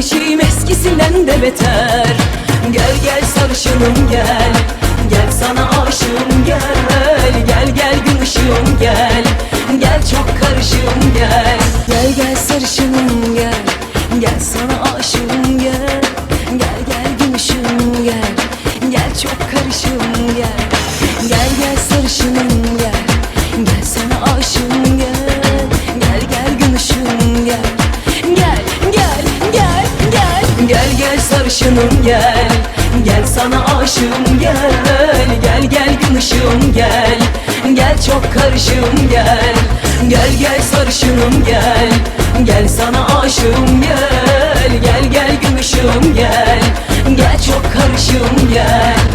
kardeşim eskisinden de beter. Gel gel sarışınım gel. Gel sana aşığım gel. Gel gel gün ışığım gel. Gel çok karışığım gel. Gel gel sarışınım gel. Gel sana aşığım gel. Gel gel gün ışığım gel. Gel çok karışığım gel. Gel gel sarışınım gel. Gel sana aşığım gel. Sarışınım gel. Gel sana aşığım gel. Gel gel gün ışığım gel. Gel çok karışığım gel. Gel gel sarışınım gel. Gel sana aşığım gel. Gel gel gün ışığım gel. Gel çok karışığım gel